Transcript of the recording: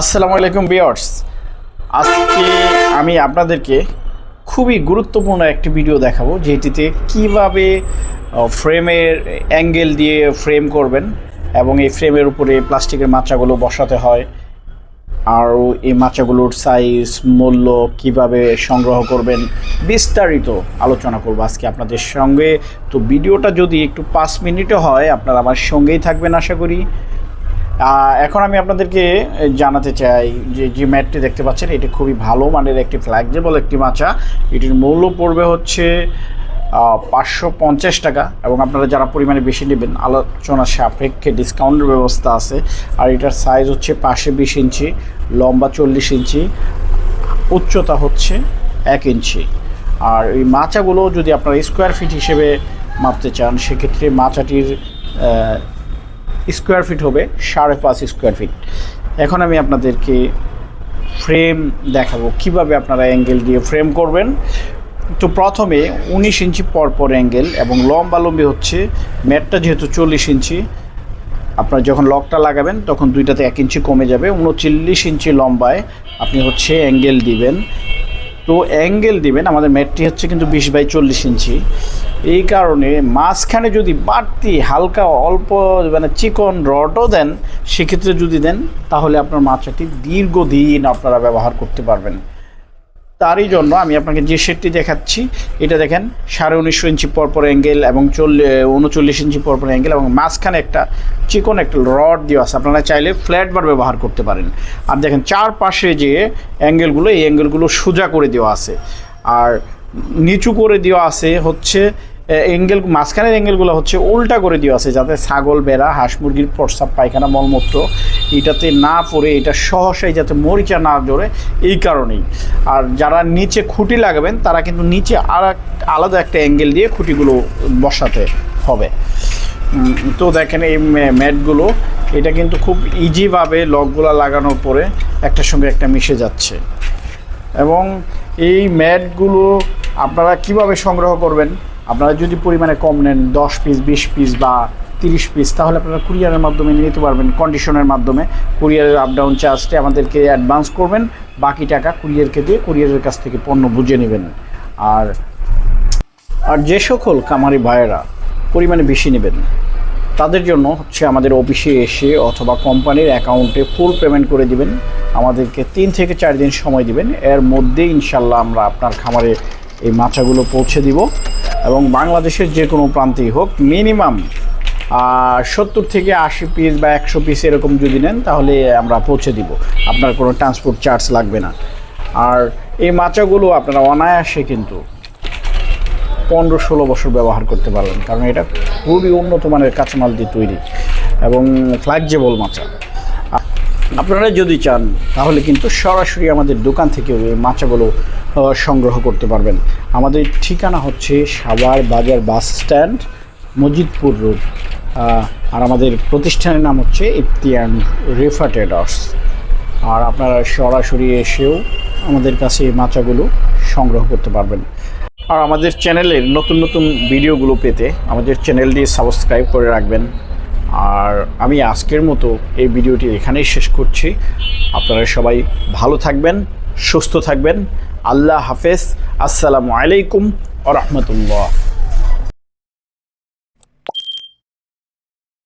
আসসালামু আলাইকুম বিয়ার্স আজকে আমি আপনাদেরকে খুবই গুরুত্বপূর্ণ একটি ভিডিও দেখাবো, যেটিতে কীভাবে ফ্রেমের অ্যাঙ্গেল দিয়ে ফ্রেম করবেন এবং এই ফ্রেমের উপরে প্লাস্টিকের মাচাগুলো বসাতে হয়, আর এই মাচাগুলোর সাইজ মূল্য কীভাবে সংগ্রহ করবেন বিস্তারিত আলোচনা করব আজকে আপনাদের সঙ্গে। তো ভিডিওটা যদি একটু পাঁচ মিনিটও হয়, আপনারা আমার সঙ্গেই থাকবেন আশা করি। এখন আমি আপনাদেরকে জানাতে চাই যে যে ম্যাটটি দেখতে পাচ্ছেন, এটি খুবই ভালো মানের একটি ফ্ল্যাক্সিবল একটি মাচা। এটির মূল্য পড়বে হচ্ছে পাঁচশো পঞ্চাশ টাকা এবং আপনারা যারা পরিমাণে বেশি নেবেন, আলোচনা সাপেক্ষে ডিসকাউন্টের ব্যবস্থা আছে। আর এটার সাইজ হচ্ছে পাশে বিশ ইঞ্চি, লম্বা চল্লিশ ইঞ্চি, উচ্চতা হচ্ছে এক ইঞ্চি। আর এই মাচাগুলো যদি আপনারা স্কোয়ার ফিট হিসেবে মাপতে চান, সেক্ষেত্রে মাচাটির স্কোয়ার ফিট হবে, সাড়ে পাঁচ স্কোয়ার ফিট। এখন আমি আপনাদেরকে ফ্রেম দেখাবো। কীভাবে আপনারা অ্যাঙ্গেল দিয়ে ফ্রেম করবেন? তো প্রথমে উনিশ ইঞ্চি পর পর অ্যাঙ্গেল এবং লম্বা লম্বি হচ্ছে, ম্যাটটা যেহেতু চল্লিশ ইঞ্চি, আপনার যখন লকটা লাগাবেন তখন দুইটাতে এক ইঞ্চি কমে যাবে। উনচল্লিশ ইঞ্চি লম্বায় আপনি হচ্ছে অ্যাঙ্গেল দিবেন। তো অ্যাঙ্গেল দিবেন, আমাদের ম্যাটটি হচ্ছে কিন্তু বিশ বাই চল্লিশ ইঞ্চি। এই কারণে মাঝখানে যদি বাড়তি হালকা অল্প মানে চিকন রডও দেন, সেক্ষেত্রে যদি দেন, তাহলে আপনার মাছটি দীর্ঘদিন আপনারা ব্যবহার করতে পারবেন। তারই জন্য আমি আপনাকে যে সেটটি দেখাচ্ছি, এটা দেখেন, সাড়ে উনিশশো ইঞ্চি পরপর অ্যাঙ্গেল এবং চল্লিশ উনচল্লিশ ইঞ্চি পরপর অ্যাঙ্গেল এবং মাঝখানে একটা চিকন একটা রড দেওয়া আছে। আপনারা চাইলে ফ্ল্যাট বার ব্যবহার করতে পারেন। আর দেখেন, চারপাশে যে অ্যাঙ্গেলগুলো এই অ্যাঙ্গেলগুলো সোজা করে দেওয়া আছে। আর নিচু করে দেওয়া আছে হচ্ছে অ্যাঙ্গেল মাঝখানের অ্যাঙ্গেলগুলো হচ্ছে উল্টা করে দেওয়া আছে, যাতে ছাগল, বেড়া, হাঁস, মুরগির প্রস্রাব, পায়খানা, মলমূত্র এটাতে না পড়ে, এটা সহসাই যাতে মরিচা না জড়ে এই কারণেই। আর যারা নিচে খুঁটি লাগাবেন, তারা কিন্তু নিচে আর আলাদা একটা অ্যাঙ্গেল দিয়ে খুঁটিগুলো বসাতে হবে। তো দেখেন এই ম্যাটগুলো, এটা কিন্তু খুব ইজিভাবে লকগুলো লাগানোর পরে একটার সঙ্গে একটা মিশে যাচ্ছে। এবং এই ম্যাটগুলো আপনারা কীভাবে সংগ্রহ করবেন? আপনারা যদি পরিমাণে কম নেন, দশ পিস বিশ পিস বা তিরিশ পিস তাহলে আপনারা কুরিয়ারের মাধ্যমে নিয়ে নিতে পারবেন কন্ডিশনের মাধ্যমে। কুরিয়ারের আপ ডাউন চার্জটা আমাদেরকে অ্যাডভান্স করবেন, বাকি টাকা কুরিয়ারকে দিয়ে কুরিয়ারের কাছ থেকে পণ্য বুঝে নেবেন। আর আর যে সকল কামারি ভাইয়েরা পরিমাণে বেশি নেবেন, তাদের জন্য হচ্ছে আমাদের অফিসে এসে অথবা কোম্পানির অ্যাকাউন্টে ফুল পেমেন্ট করে দিবেন। আমাদেরকে তিন থেকে চার দিন সময় দিবেন। এর মধ্যে ইনশাল্লাহ আমরা আপনার খামারে এই মাছাগুলো পৌঁছে দিব। এবং বাংলাদেশের যে কোনো প্রান্তেই হোক মিনিমাম সত্তর থেকে আশি পিস বা একশো পিস এরকম যদি নেন, তাহলে আমরা পৌঁছে দিব। আপনার কোনো ট্রান্সপোর্ট চার্জ লাগবে না। আর এই মাচাগুলো আপনারা অনায়াসে কিন্তু পনেরো ষোলো বছর ব্যবহার করতে পারবেন, কারণ এটা খুবই উন্নত মানের কাঁচামাল দিয়ে তৈরি এবং ফ্ল্যাক্সিবল মাচা। আপনারা যদি চান, তাহলে কিন্তু সরাসরি আমাদের দোকান থেকে এই মাচাগুলো সংগ্রহ করতে পারবেন। আমাদের ঠিকানা হচ্ছে Savar Bazar bus stand, Majidpur road. আর আমাদের প্রতিষ্ঠানের নাম হচ্ছে ইফতিয়ান রেফা ট্রেডার্স। আর আপনারা সরাসরি এসেও আমাদের কাছে এই মাচাগুলো সংগ্রহ করতে পারবেন। আর আমাদের চ্যানেলের নতুন নতুন ভিডিওগুলো পেতে আমাদের চ্যানেলটি সাবস্ক্রাইব করে রাখবেন। আর আমি আজকের মতো এই ভিডিওটি এখানেই শেষ করছি। আপনারা সবাই ভালো থাকবেন, সুস্থ থাকবেন। আল্লাহ হাফেজ। আসসালামু আলাইকুম আ রহমতুল্লাহ।